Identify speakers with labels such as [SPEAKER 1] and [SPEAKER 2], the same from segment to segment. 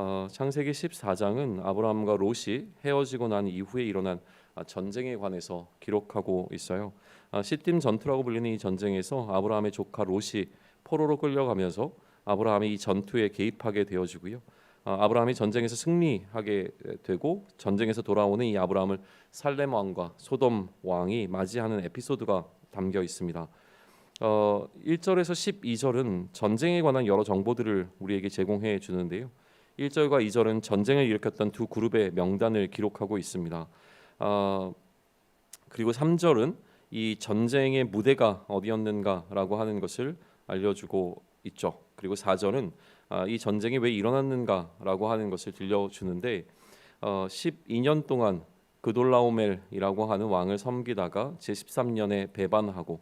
[SPEAKER 1] 어, 창세기 14장은 아브라함과 롯이 헤어지고 난 이후에 일어난 아, 전쟁에 관해서 기록하고 있어요. 아, 시딤 전투라고 불리는 이 전쟁에서 아브라함의 조카 롯이 포로로 끌려가면서 아브라함이 이 전투에 개입하게 되어지고요. 아, 아브라함이 전쟁에서 승리하게 되고 전쟁에서 돌아오는 이 아브라함을 살렘 왕과 소돔 왕이 맞이하는 에피소드가 담겨 있습니다. 어, 1절에서 12절은 전쟁에 관한 여러 정보들을 우리에게 제공해 주는데요. 1절과 2절은 전쟁을 일으켰던 두 그룹의 명단을 기록하고 있습니다. 어, 그리고 3절은 이 전쟁의 무대가 어디였는가라고 하는 것을 알려주고 있죠. 그리고 4절은 아, 이 전쟁이 왜 일어났는가라고 하는 것을 들려주는데 어, 12년 동안 그돌라오멜이라고 하는 왕을 섬기다가 제 13년에 배반하고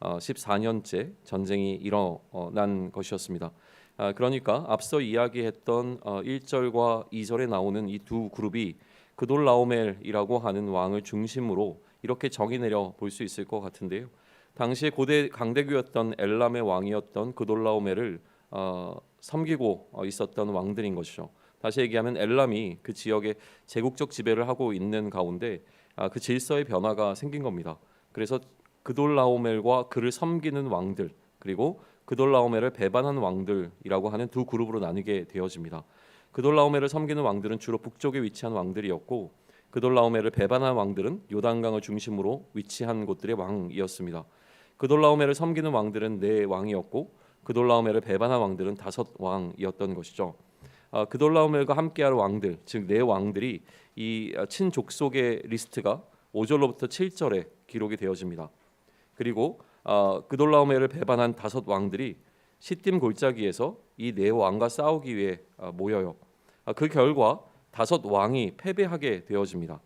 [SPEAKER 1] 어, 14년째 전쟁이 일어난 것이었습니다. 아, 그러니까 앞서 이야기했던 어, 1절과 2절에 나오는 이 두 그룹이 그돌라오멜이라고 하는 왕을 중심으로 이렇게 정의 내려 볼 수 있을 것 같은데요. 당시에 고대 강대국이었던 엘람의 왕이었던 그돌라오멜을 어, 섬기고 어, 있었던 왕들인 것이죠. 다시 얘기하면 엘람이 그 지역에 제국적 지배를 하고 있는 가운데 아, 그 질서의 변화가 생긴 겁니다. 그래서 그돌라오멜과 그를 섬기는 왕들 그리고 그돌라오멜을 배반한 왕들이라고 하는 두 그룹으로 나뉘게 되어집니다. 그돌라오멜을 섬기는 왕들은 주로 북쪽에 위치한 왕들이었고 그돌라오멜을 배반한 왕들은 요단강을 중심으로 위치한 곳들의 왕이었습니다. 그돌라오멜을 섬기는 왕들은 네 왕이었고 그돌라오멜을 배반한 왕들은 다섯 왕이었던 것이죠. 아, 그돌라오멜과 함께할 왕들, 즉 네 왕들이 이 친족속의 리스트가 5절로부터 7절에 기록이 되어집니다. 그리고 어, 그돌라오멜을 배반한 다섯 왕들이 시딤 골짜기에서 이 네 왕과 싸우기 위해 어, 모여요. 아, 그 결과 다섯 왕이 패배하게 되어집니다.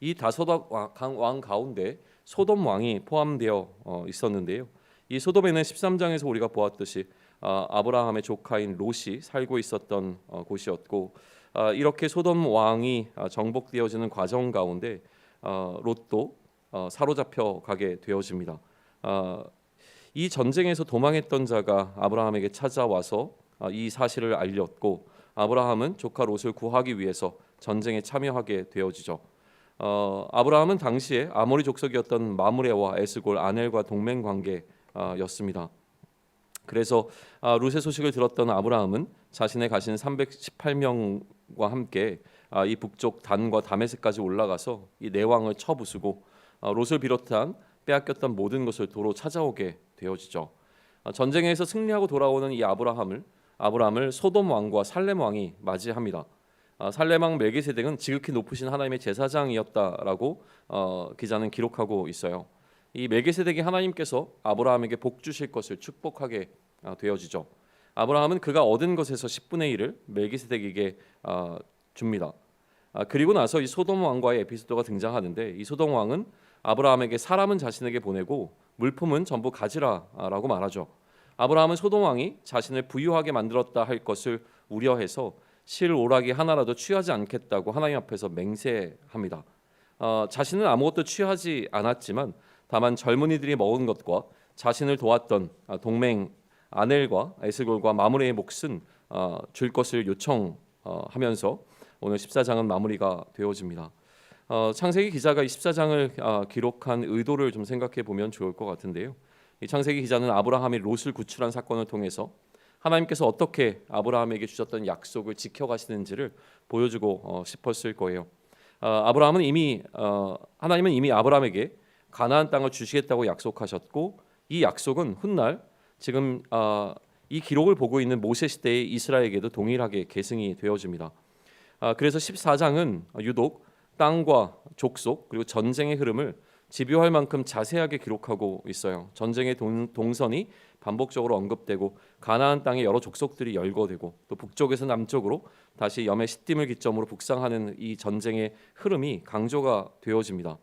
[SPEAKER 1] 이 다섯 왕, 왕 가운데 소돔 왕이 포함되어 어, 있었는데요. 이 소돔에는 13장에서 우리가 보았듯이 어, 아브라함의 조카인 롯이 살고 있었던 어, 곳이었고 어, 이렇게 소돔 왕이 어, 정복되어지는 과정 가운데 어, 롯도 어, 사로잡혀 가게 되어집니다. 어, 이 전쟁에서 도망했던 자가 아브라함에게 찾아와서 어, 이 사실을 알렸고 아브라함은 조카 롯을 구하기 위해서 전쟁에 참여하게 되어지죠. 어, 아브라함은 당시에 아모리 족속이었던 마므레와 에스골 아넬과 동맹 관계였습니다. 그래서 아, 룻의 소식을 들었던 아브라함은 자신의 가신 318명과 함께 아, 이 북쪽 단과 다메섹까지 올라가서 이 내왕을 쳐부수고 아, 롯을 비롯한 빼앗겼던 모든 것을 도로 찾아오게 되어지죠. 아, 전쟁에서 승리하고 돌아오는 이 아브라함을 아브라함을 소돔 왕과 살렘 왕이 맞이합니다. 아, 살렘 왕 멜기세덱은 지극히 높으신 하나님의 제사장이었다라고 어, 기자는 기록하고 있어요. 이 멜기세덱이 하나님께서 아브라함에게 복 주실 것을 축복하게 아, 되어지죠. 아브라함은 그가 얻은 것에서 10분의 1을 멜기세덱에게 아, 줍니다. 아, 그리고 나서 이 소돔 왕과의 에피소드가 등장하는데 이 소돔 왕은 아브라함에게 사람은 자신에게 보내고 물품은 전부 가지라라고 말하죠. 아브라함은 소돔 왕이 자신을 부유하게 만들었다 할 것을 우려해서 실 오락이 하나라도 취하지 않겠다고 하나님 앞에서 맹세합니다. 어, 자신은 아무것도 취하지 않았지만 다만 젊은이들이 먹은 것과 자신을 도왔던 아, 동맹 아넬과 에스골과 마무리의 몫은 어, 줄 것을 요청하면서 오늘 14장은 마무리가 되어집니다. 어, 창세기 기자가 이 14장을 어, 기록한 의도를 좀 생각해 보면 좋을 것 같은데요. 이 창세기 기자는 아브라함이 롯을 구출한 사건을 통해서 하나님께서 어떻게 아브라함에게 주셨던 약속을 지켜가시는지를 보여주고 어, 싶었을 거예요. 어, 아브라함은 이미 어, 하나님은 이미 아브라함에게 가나안 땅을 주시겠다고 약속하셨고 이 약속은 훗날 지금 어, 이 기록을 보고 있는 모세 시대의 이스라엘에게도 동일하게 계승이 되어집니다. 아, 그래서 14장은 유독 땅과 족속 그리고 전쟁의 흐름을 집요할 만큼 자세하게 기록하고 있어요. 전쟁의 동, 동선이 반복적으로 언급되고 가나안 땅의 여러 족속들이 열거되고 또 북쪽에서 남쪽으로 다시 염의 시딤을 기점으로 북상하는 이 전쟁의 흐름이 강조가 되어집니다.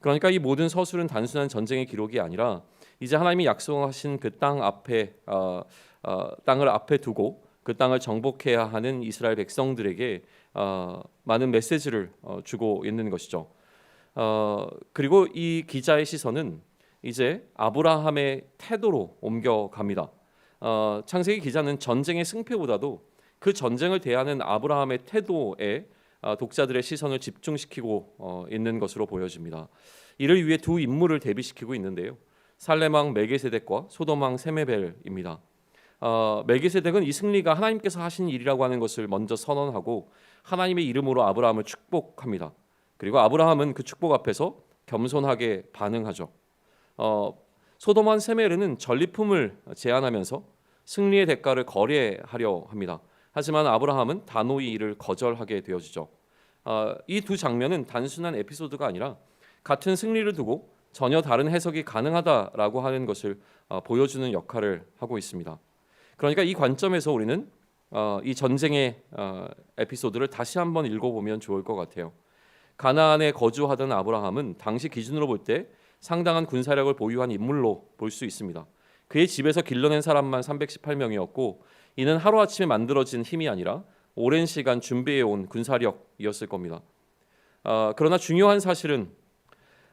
[SPEAKER 1] 그러니까 이 모든 서술은 단순한 전쟁의 기록이 아니라 이제 하나님이 약속하신 그 땅 앞에 어, 어, 땅을 앞에 두고 그 땅을 정복해야 하는 이스라엘 백성들에게 어, 많은 메시지를 어, 주고 있는 것이죠. 어, 그리고 이 기자의 시선은 이제 아브라함의 태도로 옮겨갑니다. 어, 창세기 기자는 전쟁의 승패보다도 그 전쟁을 대하는 아브라함의 태도에 아, 독자들의 시선을 집중시키고 어, 있는 것으로 보여집니다. 이를 위해 두 인물을 대비시키고 있는데요. 살레망 멜기세덱과 소돔왕 세메벨입니다. 어, 멜기세덱은 이 승리가 하나님께서 하신 일이라고 하는 것을 먼저 선언하고 하나님의 이름으로 아브라함을 축복합니다. 그리고 아브라함은 그 축복 앞에서 겸손하게 반응하죠. 어, 소돔왕 세메르는 전리품을 제안하면서 승리의 대가를 거래하려 합니다. 하지만 아브라함은 단호히 이를 거절하게 되어지죠. 어, 이두 장면은 단순한 에피소드가 아니라 같은 승리를 두고 전혀 다른 해석이 가능하다라고 하는 것을 어, 보여주는 역할을 하고 있습니다. 그러니까 이 관점에서 우리는 어, 이 전쟁의 어, 에피소드를 다시 한번 읽어보면 좋을 것 같아요. 가나안에 거주하던 아브라함은 당시 기준으로 볼 때 상당한 군사력을 보유한 인물로 볼 수 있습니다. 그의 집에서 길러낸 사람만 318명이었고 이는 하루아침에 만들어진 힘이 아니라 오랜 시간 준비해 온 군사력이었을 겁니다. 어, 그러나 중요한 사실은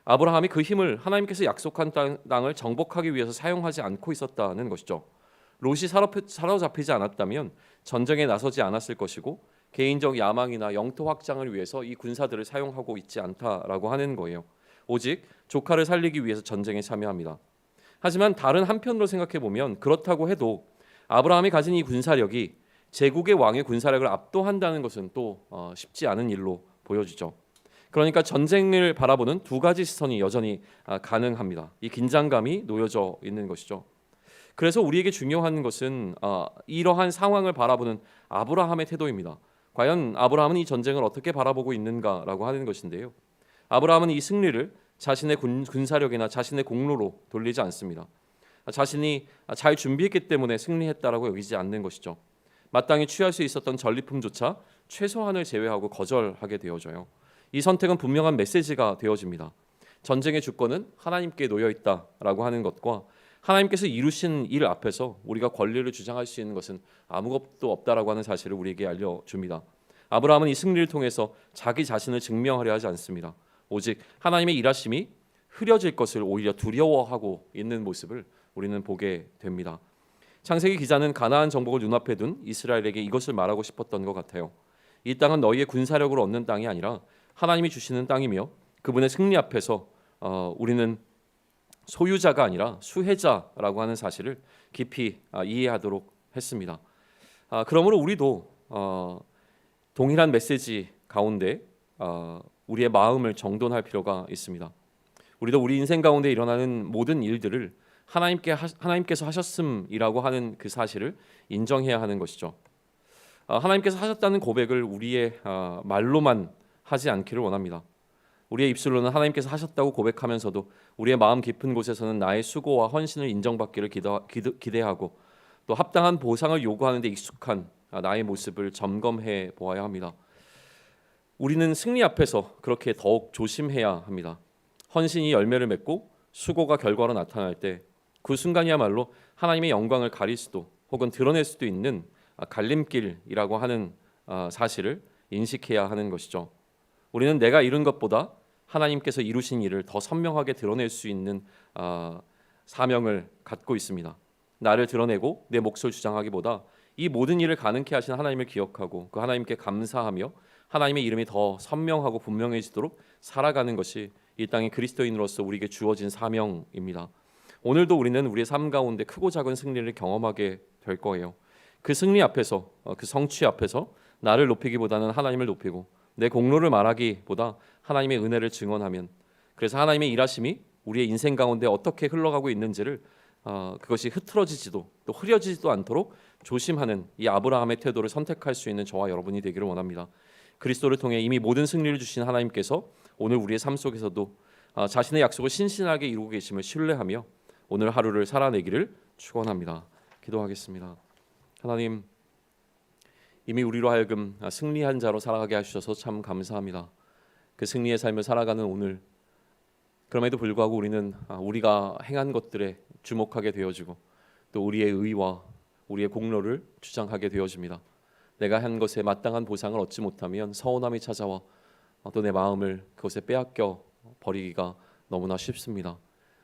[SPEAKER 1] 아브라함이 그 힘을 하나님께서 약속한 땅, 땅을 정복하기 위해서 사용하지 않고 있었다는 것이죠. 롯이 사로잡- 사로잡히지 않았다면 전쟁에 나서지 않았을 것이고 개인적 야망이나 영토 확장을 위해서 이 군사들을 사용하고 있지 않다라고 하는 거예요. 오직 조카를 살리기 위해서 전쟁에 참여합니다. 하지만 다른 한편으로 생각해 보면 그렇다고 해도 아브라함이 가진 이 군사력이 제국의 왕의 군사력을 압도한다는 것은 또 어, 쉽지 않은 일로 보여지죠. 그러니까 전쟁을 바라보는 두 가지 시선이 여전히 아, 가능합니다. 이 긴장감이 놓여져 있는 것이죠. 그래서 우리에게 중요한 것은 아, 이러한 상황을 바라보는 아브라함의 태도입니다. 과연 아브라함은 이 전쟁을 어떻게 바라보고 있는가라고 하는 것인데요. 아브라함은 이 승리를 자신의 군, 군사력이나 자신의 공로로 돌리지 않습니다. 자신이 잘 준비했기 때문에 승리했다라고 여기지 않는 것이죠. 마땅히 취할 수 있었던 전리품조차 최소한을 제외하고 거절하게 되어져요. 이 선택은 분명한 메시지가 되어집니다. 전쟁의 주권은 하나님께 놓여 있다라고 하는 것과 하나님께서 이루신 일 앞에서 우리가 권리를 주장할 수 있는 것은 아무것도 없다라고 하는 사실을 우리에게 알려줍니다. 아브라함은 이 승리를 통해서 자기 자신을 증명하려 하지 않습니다. 오직 하나님의 일하심이 흐려질 것을 오히려 두려워하고 있는 모습을 우리는 보게 됩니다. 창세기 기자는 가나안 정복을 눈앞에 둔 이스라엘에게 이것을 말하고 싶었던 것 같아요. 이 땅은 너희의 군사력으로 얻는 땅이 아니라 하나님이 주시는 땅이며 그분의 승리 앞에서 어, 우리는 소유자가 아니라 수혜자라고 하는 사실을 깊이 아, 이해하도록 했습니다. 아, 그러므로 우리도 어, 동일한 메시지 가운데 어, 우리의 마음을 정돈할 필요가 있습니다. 우리도 우리 인생 가운데 일어나는 모든 일들을 하나님께 하, 하나님께서 하셨음이라고 하는 그 사실을 인정해야 하는 것이죠. 아, 하나님께서 하셨다는 고백을 우리의 아, 말로만 하지 않기를 원합니다. 우리의 입술로는 하나님께서 하셨다고 고백하면서도 우리의 마음 깊은 곳에서는 나의 수고와 헌신을 인정받기를 기도, 기도, 기대하고 또 합당한 보상을 요구하는 데 익숙한 아, 나의 모습을 점검해 보아야 합니다. 우리는 승리 앞에서 그렇게 더욱 조심해야 합니다. 헌신이 열매를 맺고 수고가 결과로 나타날 때 그 순간이야말로 하나님의 영광을 가릴 수도 혹은 드러낼 수도 있는 아, 갈림길이라고 하는 아, 사실을 인식해야 하는 것이죠. 우리는 내가 이룬 것보다 하나님께서 이루신 일을 더 선명하게 드러낼 수 있는 아, 사명을 갖고 있습니다. 나를 드러내고 내 몫을 주장하기보다 이 모든 일을 가능케 하신 하나님을 기억하고 그 하나님께 감사하며 하나님의 이름이 더 선명하고 분명해지도록 살아가는 것이 이 땅의 그리스도인으로서 우리에게 주어진 사명입니다. 오늘도 우리는 우리의 삶 가운데 크고 작은 승리를 경험하게 될 거예요. 그 승리 앞에서 어, 그 성취 앞에서 나를 높이기보다는 하나님을 높이고 내 공로를 말하기보다 하나님의 은혜를 증언하면 그래서 하나님의 일하심이 우리의 인생 가운데 어떻게 흘러가고 있는지를 어, 그것이 흐트러지지도 또 흐려지지도 않도록 조심하는 이 아브라함의 태도를 선택할 수 있는 저와 여러분이 되기를 원합니다. 그리스도를 통해 이미 모든 승리를 주신 하나님께서 오늘 우리의 삶 속에서도 아, 자신의 약속을 신신하게 이루고 계심을 신뢰하며 오늘 하루를 살아내기를 축원합니다. 기도하겠습니다. 하나님 이미 우리로 하여금 아, 승리한 자로 살아가게 하셔서 참 감사합니다. 그 승리의 삶을 살아가는 오늘 그럼에도 불구하고 우리는 아, 우리가 행한 것들에 주목하게 되어지고 또 우리의 의와 우리의 공로를 주장하게 되어집니다. 내가 한 것에 마땅한 보상을 얻지 못하면 서운함이 찾아와 어, 또내 마음을 그것에 빼앗겨 버리기가 너무나 쉽습니다.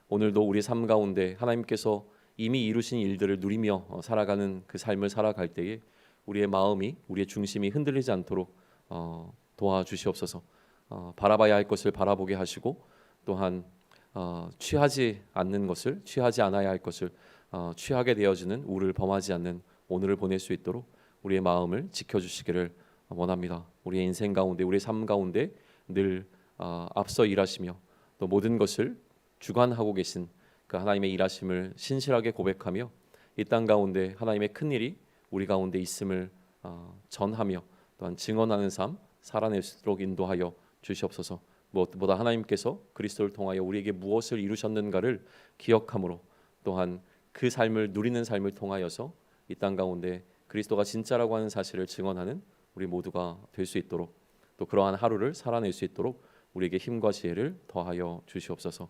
[SPEAKER 1] 오늘도 우리 삶 가운데 하나님께서 이미 이루신 일들을 누리며 어, 살아가는 그 삶을 살아갈 때에 우리의 마음이 우리의 중심이 흔들리지 않도록 어, 도와주시옵소서. 어, 바라봐야 할 것을 바라보게 하시고 또한 어, 취하지 않는 것을 취하지 않아야 할 것을 어, 취하게 되어지는 우를 범하지 않는 오늘을 보낼 수 있도록 우리의 마음을 지켜주시기를 원합니다. 우리의 인생 가운데 우리의 삶 가운데 늘 어, 앞서 일하시며 또 모든 것을 주관하고 계신 그 하나님의 일하심을 신실하게 고백하며 이 땅 가운데 하나님의 큰 일이 우리 가운데 있음을 어, 전하며 또한 증언하는 삶 살아낼 수 있도록 인도하여 주시옵소서. 무엇보다 하나님께서 그리스도를 통하여 우리에게 무엇을 이루셨는가를 기억함으로 또한 그 삶을 누리는 삶을 통하여서 이 땅 가운데 그리스도가 진짜라고 하는 사실을 증언하는 우리 모두가 될 수 있도록 또 그러한 하루를 살아낼 수 있도록 우리에게 힘과 지혜를 더하여 주시옵소서.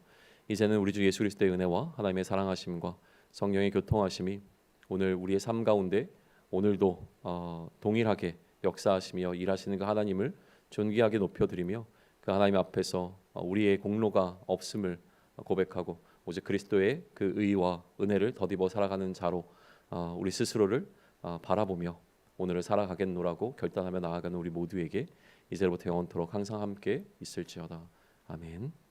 [SPEAKER 1] 이제는 우리 주 예수 그리스도의 은혜와 하나님의 사랑하심과 성령의 교통하심이 오늘 우리의 삶 가운데 오늘도 어, 동일하게 역사하시며 일하시는 그 하나님을 존귀하게 높여드리며 그 하나님 앞에서 어, 우리의 공로가 없음을 고백하고 오직 그리스도의 그 의와 은혜를 덧입어 살아가는 자로 어, 우리 스스로를 어, 바라보며 오늘을 살아가겠노라고 결단하며 나아가는 우리 모두에게 이제로부터 영원토록 항상 함께 있을지어다. 아멘.